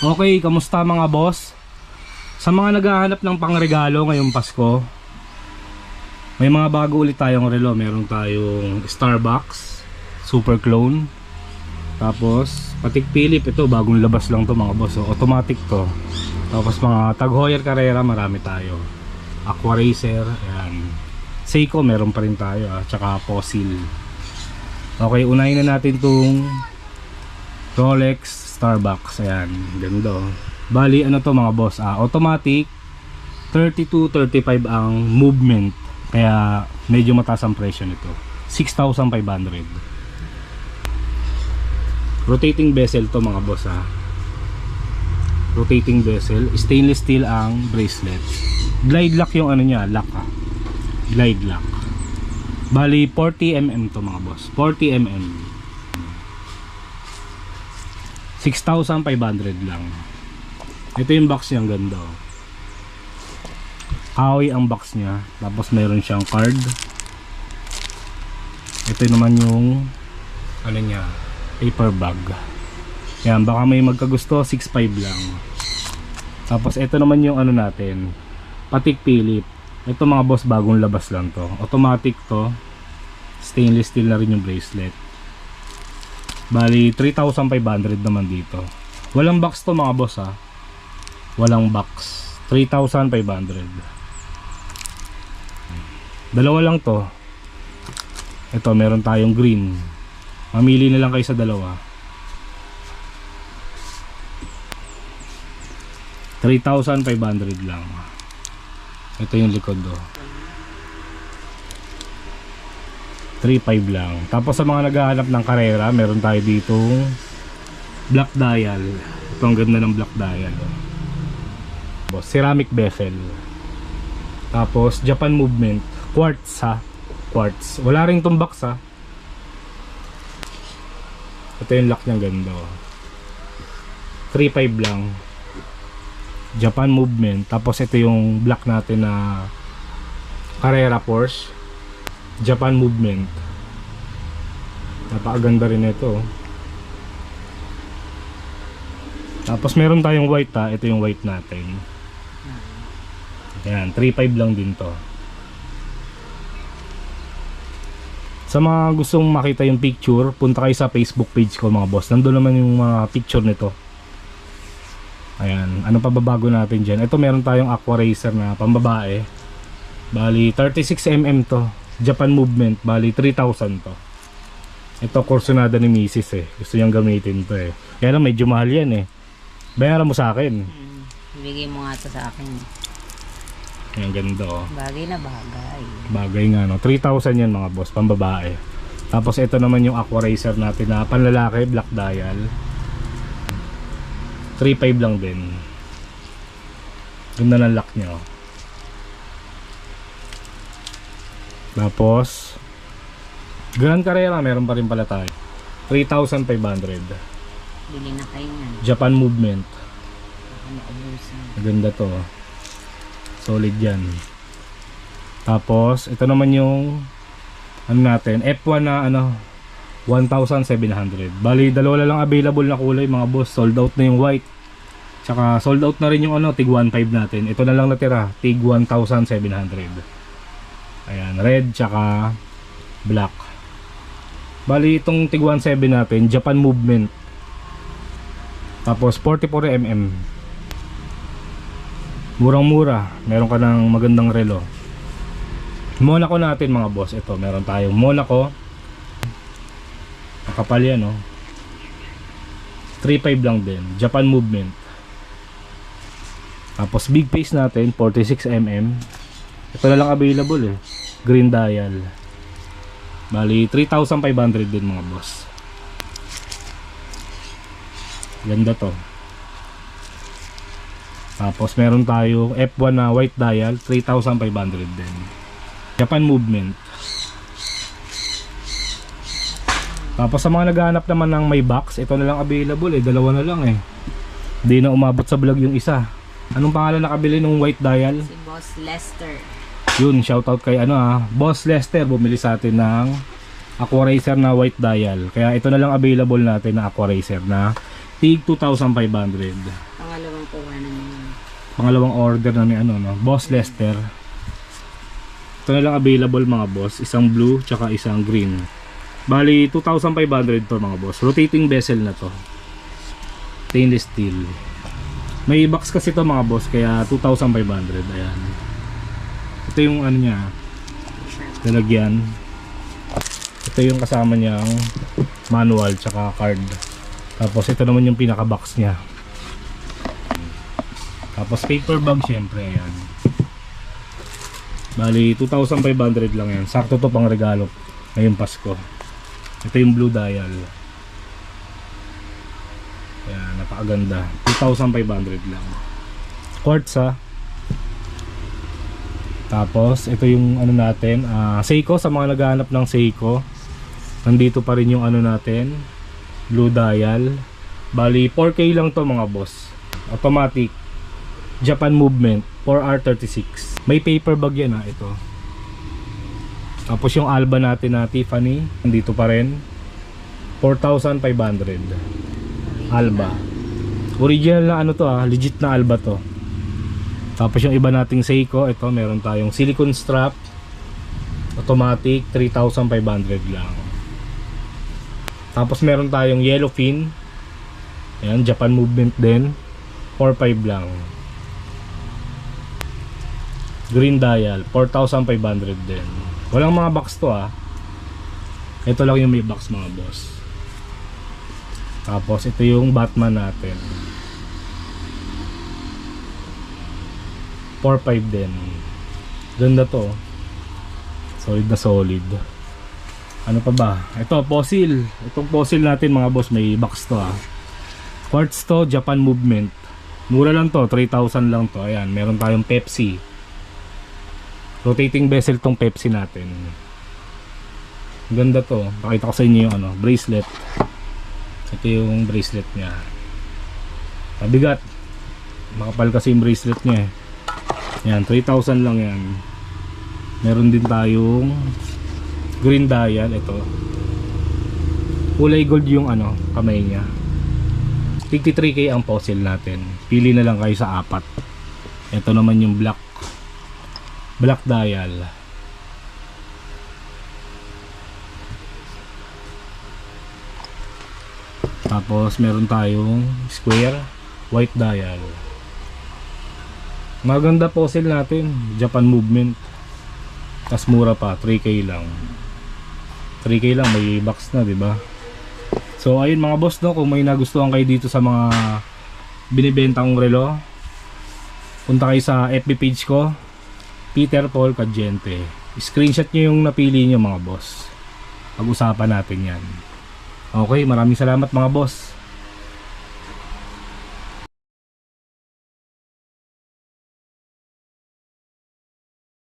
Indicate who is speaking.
Speaker 1: Okay, kamusta mga boss? Sa mga naghahanap ng pangregalo ngayong Pasko, may mga bago ulit tayong relo. Meron tayong Starbucks, Super Clone, tapos Patik Philip, ito bagong labas lang to mga boss. So, automatic to. Tapos mga Tag Heuer Carrera, marami tayo. Aqua Racer, ayan. Seiko, meron pa rin tayo. Ah. Tsaka Fossil. Okay, unahin na natin tong Rolex Starbucks. Ayan, ganda. Bali, ano to mga boss? Ah, automatic 32-35 ang movement. Kaya medyo mataas ang presyo nito. 6,500. Rotating bezel to mga boss ha. Rotating bezel. Stainless steel ang bracelet. Glide lock yung ano niya, lock ha. Glide lock. Bali 40mm to mga boss. 40mm. 6,500 lang. Ito yung box niya, ang ganda. oh. Kahoy ang box niya. Tapos meron siyang card. Ito naman yung ano niya, paper bag. Yan, baka may magkagusto, 6.5 lang. Tapos ito naman yung ano natin, Patik Philip. Ito mga boss, bagong labas lang to. Automatic to. Stainless steel na rin yung bracelet. Bali, 3,500 naman dito. Walang box to mga boss ha. Walang box. 3,500. Dalawa lang to. Ito, meron tayong green. Mamili na lang kayo sa dalawa. 3,500 lang. Ito yung likod do. 3,500 lang. Tapos sa mga naghahanap ng karera, meron tayo ditong black dial. Ito ang ganda ng black dial. Tapos, ceramic bezel. Tapos Japan movement, quartz ha. Quartz. Wala ring tumbak ha. Ito yung lock niyang ganda. oh. 3.5 lang. Japan movement. Tapos ito yung black natin na Carrera Porsche. Japan movement. Napakaganda rin ito. Tapos meron tayong white ha. Ito yung white natin. Ayan, 3.5 lang din to. Sa mga gustong makita yung picture, punta kayo sa Facebook page ko mga boss. Nandun naman yung mga picture nito. Ayan, ano pa babago natin dyan? Ito meron tayong Aqua Racer na pambabae. Bali, 36mm to. Japan movement, bali 3,000 to. Ito, kursunada ni Mrs. eh. Gusto niyang gamitin to eh. Kaya lang, medyo mahal yan eh. Bayaran mo sa akin.
Speaker 2: Hmm. Ibigay mo nga to sa akin.
Speaker 1: Ayan, ganda oh.
Speaker 2: Bagay na bagay.
Speaker 1: Bagay nga no. 3,000 yan mga boss, pambabae. Tapos ito naman yung Aqua Racer natin na panlalaki, black dial. 3.5 lang din. Ganda ng lock niya. oh. Tapos Grand Carrera meron pa rin pala tayo. 3,500.
Speaker 2: Bili na kayo yan.
Speaker 1: Japan Movement. Maganda to. oh. Solid yan. Tapos, ito naman yung ano natin, F1 na ano 1,700. Bali, dalawa lang available na kulay mga boss. Sold out na yung white. Tsaka sold out na rin yung ano, Tig 1.5 natin. Ito na lang natira, Tig 1,700. Ayan, red tsaka black. Bali, itong Tig 1.7 natin, Japan Movement. Tapos 44mm. Murang-mura. Meron ka ng magandang relo. Monaco natin mga boss. Ito, meron tayong Monaco. Nakapal yan, oh. 3.5 lang din. Japan Movement. Tapos big face natin, 46mm. Ito na lang available eh. Green dial. Bali, 3,500 din mga boss. Ganda to. Tapos meron tayo F1 na white dial, 3,500 din. Japan movement. Tapos sa mga naghahanap naman ng may box, ito na lang available eh, dalawa na lang eh. Hindi na umabot sa vlog yung isa. Anong pangalan nakabili ng white dial?
Speaker 2: Si Boss Lester.
Speaker 1: Yun, shoutout kay ano ah, Boss Lester bumili sa atin ng Aqua Racer na white dial. Kaya ito na lang available natin na Aqua Racer na tig 2,500. Pangalawang order na ni ano no, Boss Lester. Ito na lang available mga boss, isang blue tsaka isang green. Bali 2,500 to mga boss. Rotating vessel na to. Stainless steel. May box kasi to mga boss kaya 2,500 ayan. Ito yung ano niya, lalagyan. Ito yung kasama niyang manual tsaka card. Tapos ito naman yung pinaka box niya. Tapos paper bag syempre ayan. Bali 2,500 lang yan. Sakto to pang regalo ngayong Pasko. Ito yung blue dial. Ayan, napakaganda. 2,500 lang. Quartz ha. Tapos, ito yung ano natin, ah, Seiko, sa mga naghahanap ng Seiko. Nandito pa rin yung ano natin, blue dial. Bali, 4K lang to mga boss. Automatic. Japan Movement, 4R36. May paper bag yan ha, ito. Tapos yung Alba natin na Tiffany, nandito pa rin. 4,500. Alba. Original na ano to ah, legit na Alba to. Tapos yung iba nating Seiko, ito meron tayong silicone strap. Automatic, 3,500 lang. Tapos meron tayong yellowfin. Ayan, Japan movement din. 4,500 lang. Green dial, 4,500 din. Walang mga box to ah. Ito lang yung may box mga boss. Tapos ito yung Batman natin. 4.5 din. Ganda to. Solid na solid. Ano pa ba? Ito, fossil. Itong fossil natin mga boss, may box to ah. Quartz to, Japan Movement. Mura lang to, 3,000 lang to. Ayan, meron tayong Pepsi. Rotating bezel tong Pepsi natin. Ganda to. Pakita ko sa inyo yung ano, bracelet. Ito yung bracelet niya. Mabigat. Makapal kasi yung bracelet niya eh. Yan, 3,000 lang yan. Meron din tayong green dial. Ito. Kulay gold yung ano, kamay niya. 53k ang fossil natin. Pili na lang kayo sa apat. Ito naman yung black. Black dial. Tapos meron tayong square white dial. Maganda fossil natin, Japan movement. Tas mura pa, 3k lang. 3k lang may box na, 'di ba? So ayun mga boss no, kung may nagustuhan kayo dito sa mga binibenta kong relo, punta kayo sa FB page ko, Peter Paul Cadiente. Screenshot nyo yung napili nyo mga boss. Pag-usapan natin yan. Okay, maraming salamat mga boss.